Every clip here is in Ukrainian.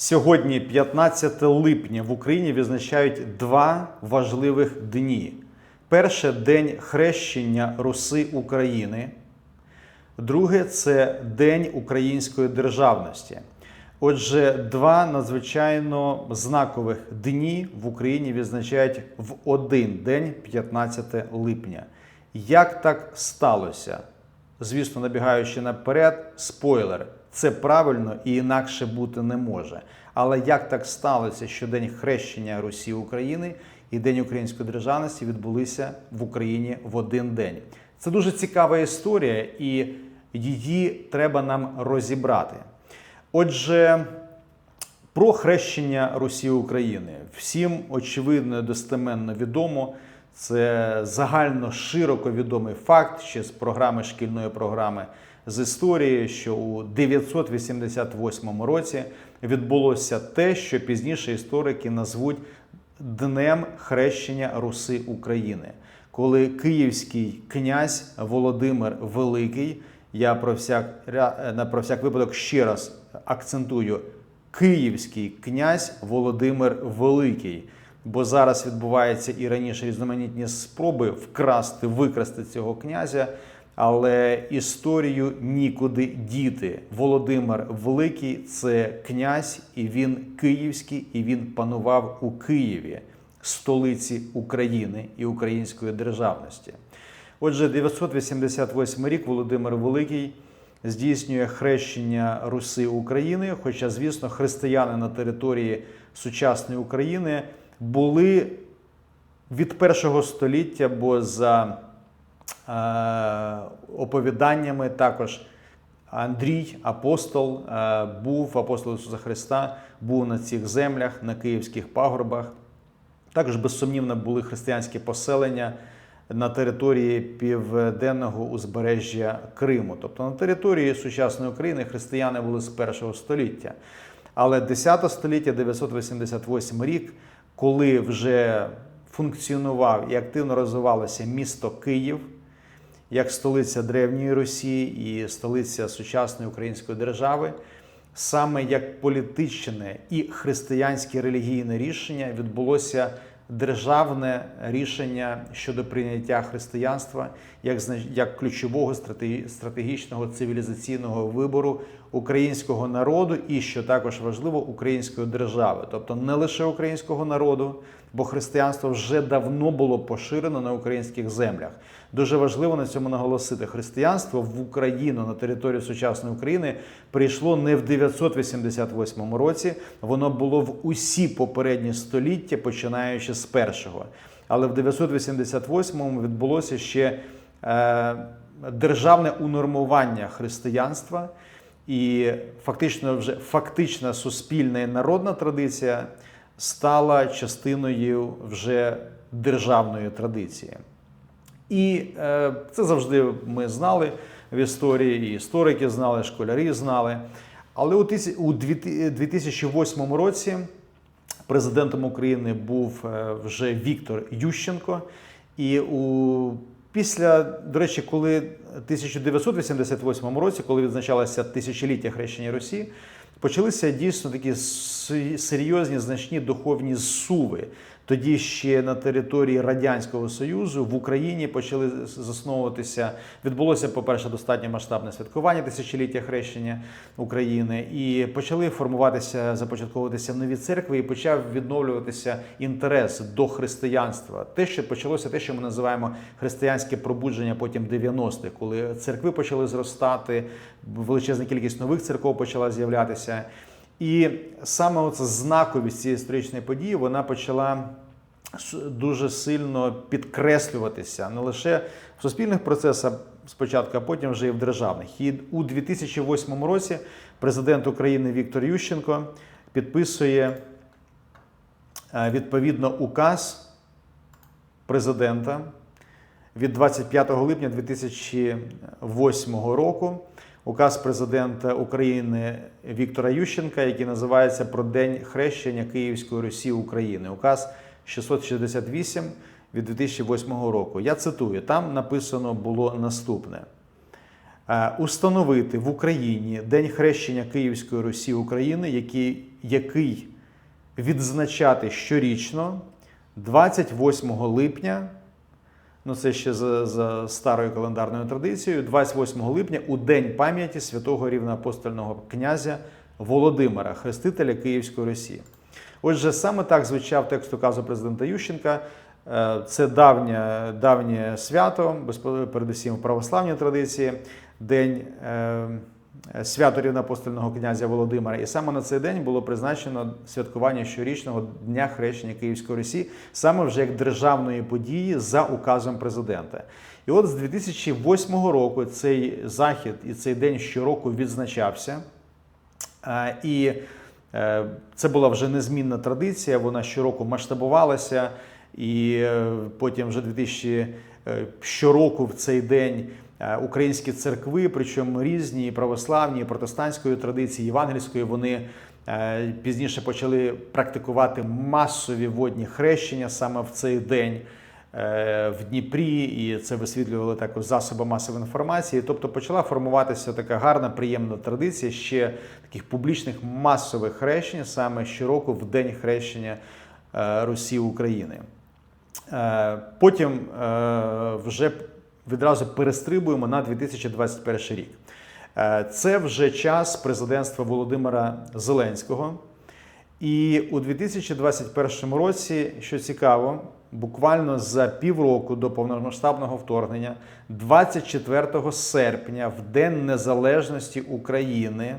Сьогодні, 15 липня, в Україні відзначають два важливих дні. Перше день хрещення Руси України. Друге це День української державності. Отже, два надзвичайно знакових дні в Україні відзначають в один день, 15 липня. Як так сталося? Звісно, набігаючи наперед, спойлер, це правильно і інакше бути не може. Але як так сталося, що День хрещення Русі України і День української державності відбулися в Україні в один день? Це дуже цікава історія, і її треба нам розібрати. Отже, про хрещення Русі України всім очевидно і достеменно відомо. Це загально широко відомий факт ще з програми шкільної програми з історії, що у 988 році відбулося те, що пізніше історики назвуть Днем хрещення Руси України, коли київський князь Володимир Великий, я про всяк про всяк випадок ще раз акцентую, київський князь Володимир Великий. Бо зараз відбуваються і раніше різноманітні спроби вкрасти, викрасти цього князя, але історію нікуди діти. Володимир Великий це князь, і він київський, і він панував у Києві, столиці України і української державності. Отже, 988 рік Володимир Великий здійснює хрещення Руси України. Хоча, звісно, християни на території сучасної України були від першого століття, бо за оповіданнями також Андрій, апостол, е, був апостол Ісуса Христа, був на цих землях, на київських пагорбах. Також безсумнівно були християнські поселення на території південного узбережжя Криму. Тобто на території сучасної України християни були з першого століття. Але 10 століття, 988 рік, коли вже функціонував і активно розвивалося місто Київ як столиця Древньої Росії і столиця сучасної української держави, саме як політичне і християнське релігійне рішення відбулося державне рішення щодо прийняття християнства як, як ключового стратегічного цивілізаційного вибору українського народу і, що також важливо, української держави, тобто не лише українського народу, бо християнство вже давно було поширено на українських землях. Дуже важливо на цьому наголосити. Християнство в Україну на територію сучасної України прийшло не в 988 році, воно було в усі попередні століття, починаючи з першого. Але в 988-му відбулося ще е, державне унормування християнства, і фактично вже фактична суспільна і народна традиція стала частиною вже державної традиції. І е, це завжди ми знали в історії, і історики знали, школярі знали. Але у, тисяч- у 2008 році президентом України був е, вже Віктор Ющенко. І у, після, до речі, коли 1988 році, коли відзначалося тисячоліття хрещення Росії, почалися дійсно такі серйозні значні духовні зсуви. Тоді ще на території Радянського Союзу в Україні почали засновуватися. Відбулося, по-перше, достатньо масштабне святкування тисячоліття хрещення України, і почали формуватися, започатковуватися нові церкви, і почав відновлюватися інтерес до християнства. Те, що почалося, те, що ми називаємо християнське пробудження, потім 90-х, коли церкви почали зростати, величезна кількість нових церков почала з'являтися. І саме оця знаковість цієї історичної події вона почала дуже сильно підкреслюватися не лише в суспільних процесах спочатку, а потім вже і в державних. І у 2008 році президент України Віктор Ющенко підписує е, відповідно указ президента від 25 липня 2008 року. Указ президента України Віктора Ющенка, який називається про День хрещення Київської Русі України. Указ 668 від 2008 року. Я цитую: там написано було наступне: е, установити в Україні День хрещення Київської Русі України, який, який відзначати щорічно 28 липня. Ну, це ще за, за старою календарною традицією, 28 липня у день пам'яті святого рівноапостольного князя Володимира, хрестителя Київської Росії. Отже, саме так звучав текст указу президента Ющенка. Е, Це давнє, давнє свято, передусім в православній традиції, день е, свято рівноапостольного князя Володимира. І саме на цей день було призначено святкування щорічного дня хрещення Київської Русі, саме вже як державної події за указом президента. І от з 2008 року цей захід і цей день щороку відзначався. Е, І е, це була вже незмінна традиція, вона щороку масштабувалася, і е, потім вже 2000 е, щороку в цей день е, українські церкви, причому різні, православні, протестантської традиції, євангельської, вони е, пізніше почали практикувати масові водні хрещення саме в цей день е, в Дніпрі, і це висвітлювали також засоби масової інформації. Тобто почала формуватися така гарна, приємна традиція ще таких публічних масових хрещень, саме щороку в день хрещення е, Русі України. Е, Потім е, вже відразу перестрибуємо на 2021 рік. Е, Це вже час президентства Володимира Зеленського. І у 2021 році, що цікаво, буквально за півроку до повномасштабного вторгнення, 24 серпня, в День Незалежності України,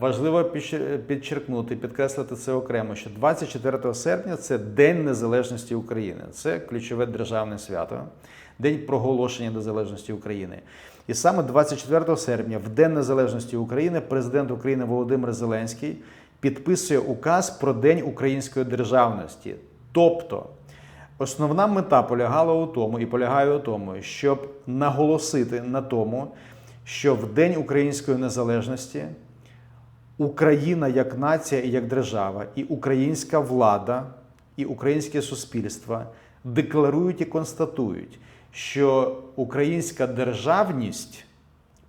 Важливо підчеркнути, підкреслити це окремо, що 24 серпня це День Незалежності України. Це ключове державне свято, День проголошення незалежності України. І саме 24 серпня, в День Незалежності України, президент України Володимир Зеленський підписує указ про День української державності. Тобто, основна мета полягала у тому і полягає у тому, щоб наголосити на тому, що в День української незалежності Україна як нація і як держава, і українська влада, і українське суспільство декларують і констатують, що українська державність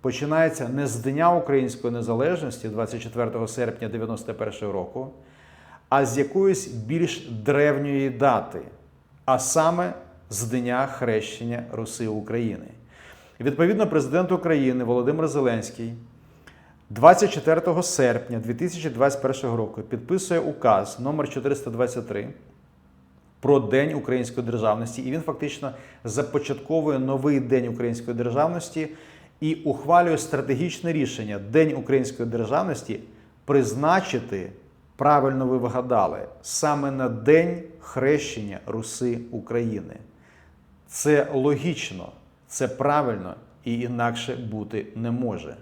починається не з Дня української незалежності 24 серпня 91 року, а з якоїсь більш древньої дати, а саме з Дня хрещення Руси України. Відповідно, президент України Володимир Зеленський 24 серпня 2021 року підписує указ номер 423 про День української державності, і він фактично започатковує новий День української державності і ухвалює стратегічне рішення День української державності призначити, правильно ви вигадали, саме на День хрещення Руси України. Це логічно, це правильно і інакше бути не може.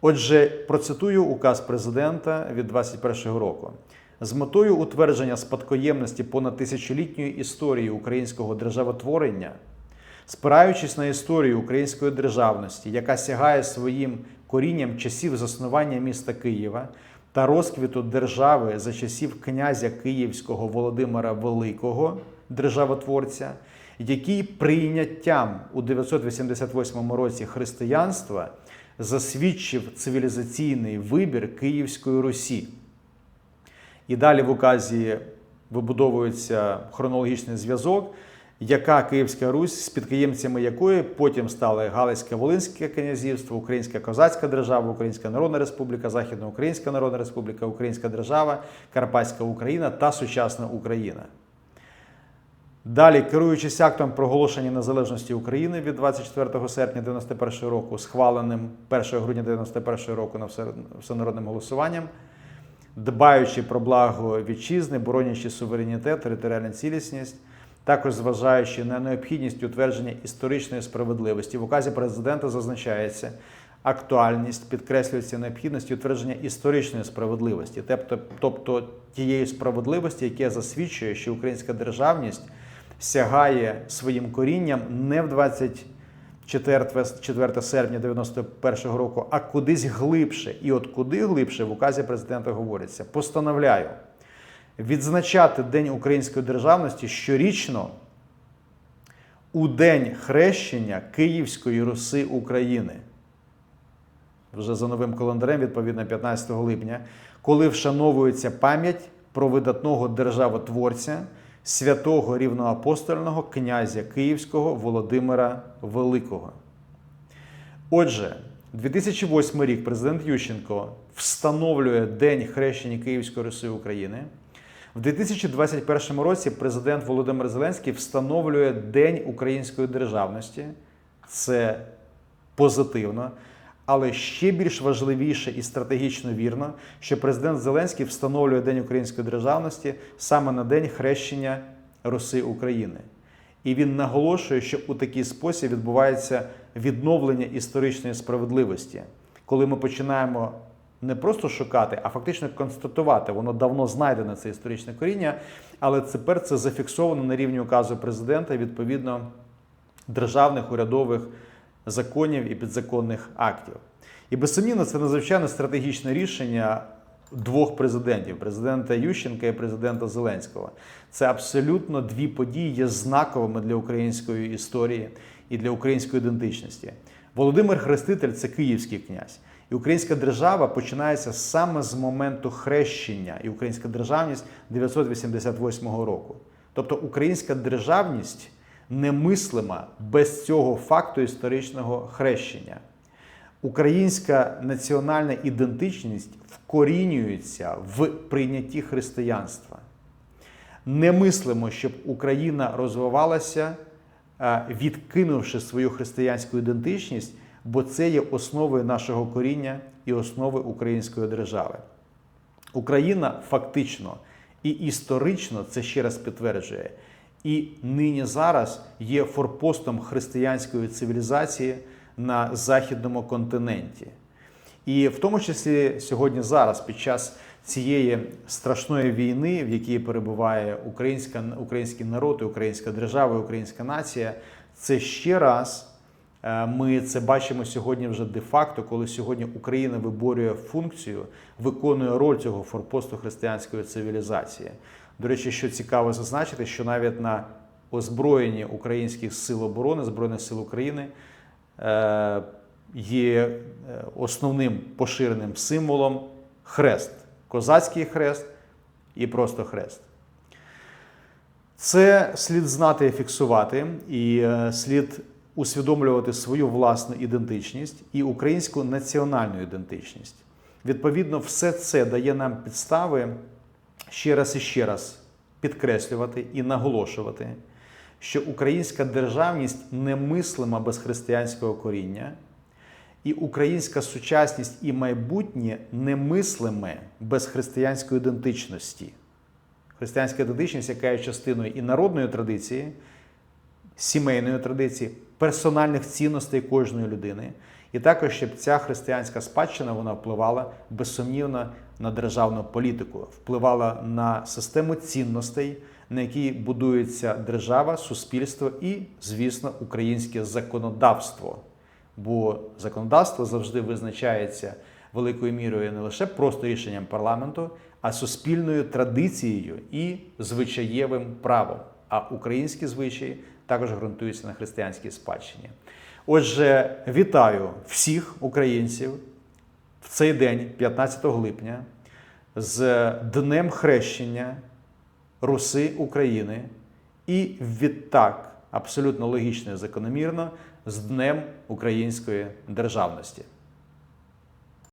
Отже, процитую указ президента від 2021 року. З метою утвердження спадкоємності понад тисячолітньої історії українського державотворення, спираючись на історію української державності, яка сягає своїм корінням часів заснування міста Києва та розквіту держави за часів князя Київського Володимира Великого, державотворця, який прийняттям у 988 році християнства засвідчив цивілізаційний вибір Київської Русі. І далі в указі вибудовується хронологічний зв'язок, яка Київська Русь, спідкоємцями якої потім стали Галицьке Волинське князівство, Українська Козацька держава, Українська Народна Республіка, Західноукраїнська Народна Республіка, Українська держава, Карпатська Україна та сучасна Україна. Далі, керуючись актом проголошення незалежності України від 24 серпня 1991 року, схваленим 1 грудня 1991 року на всенародним голосуванням, дбаючи про благо вітчизни, боронячи суверенітет, територіальну цілісність, також зважаючи на необхідність утвердження історичної справедливості, в указі президента зазначається актуальність, підкреслюється необхідність утвердження історичної справедливості, тобто, тобто тієї справедливості, яка засвідчує, що українська державність сягає своїм корінням не в 24 серпня 91 року, а кудись глибше. І от куди глибше в указі президента говориться. Постановляю відзначати День української державності щорічно у день хрещення Київської Руси України. Вже за новим календарем, відповідно, 15 липня, коли вшановується пам'ять про видатного державотворця, святого рівноапостольного князя Київського Володимира Великого. Отже, 2008 рік президент Ющенко встановлює День хрещення Київської Руси України. В 2021 році президент Володимир Зеленський встановлює День української державності. Це позитивно. Але ще більш важливіше і стратегічно вірно, що президент Зеленський встановлює День української державності саме на день хрещення Руси України. І він наголошує, що у такий спосіб відбувається відновлення історичної справедливості, коли ми починаємо не просто шукати, а фактично констатувати, воно давно знайдене це історичне коріння, але тепер це зафіксовано на рівні указу президента відповідно державних урядових законів і підзаконних актів. І безсумнівно, це надзвичайно стратегічне рішення двох президентів: президента Ющенка і президента Зеленського. Це абсолютно дві події є знаковими для української історії і для української ідентичності. Володимир Хреститель це київський князь. І українська держава починається саме з моменту хрещення і українська державність 988 року. Тобто українська державність немислима без цього факту історичного хрещення. Українська національна ідентичність вкорінюється в прийнятті християнства. Немислимо, щоб Україна розвивалася, е, відкинувши свою християнську ідентичність, бо це є основою нашого коріння і основи української держави. Україна фактично і історично це ще раз підтверджує. І нині зараз є форпостом християнської цивілізації на західному континенті. І в тому числі сьогодні, зараз, під час цієї страшної війни, в якій перебуває українська, український народ, українська держава, українська нація, це ще раз е, ми це бачимо сьогодні вже де-факто, коли сьогодні Україна виборює функцію, виконує роль цього форпосту християнської цивілізації. До речі, що цікаво зазначити, що навіть на озброєнні українських сил оборони Збройних сил України е, є е, основним поширеним символом хрест, козацький хрест і просто хрест. Це слід знати і фіксувати, і е, слід усвідомлювати свою власну ідентичність і українську національну ідентичність. Відповідно, все це дає нам підстави ще раз і ще раз підкреслювати і наголошувати, що українська державність немислима без християнського коріння, і українська сучасність і майбутнє немислиме без християнської ідентичності. Християнська ідентичність, яка є частиною і народної традиції, сімейної традиції, персональних цінностей кожної людини. І також, щоб ця християнська спадщина вона впливала безсумнівно на державну політику, впливала на систему цінностей, на якій будується держава, суспільство і, звісно, українське законодавство. Бо законодавство завжди визначається великою мірою не лише просто рішенням парламенту, а суспільною традицією і звичаєвим правом. А українські звичаї також ґрунтуються на християнській спадщині. Отже, вітаю всіх українців в цей день, 15 липня, з Днем Хрещення Руси України і відтак, абсолютно логічно і закономірно, з Днем Української державності.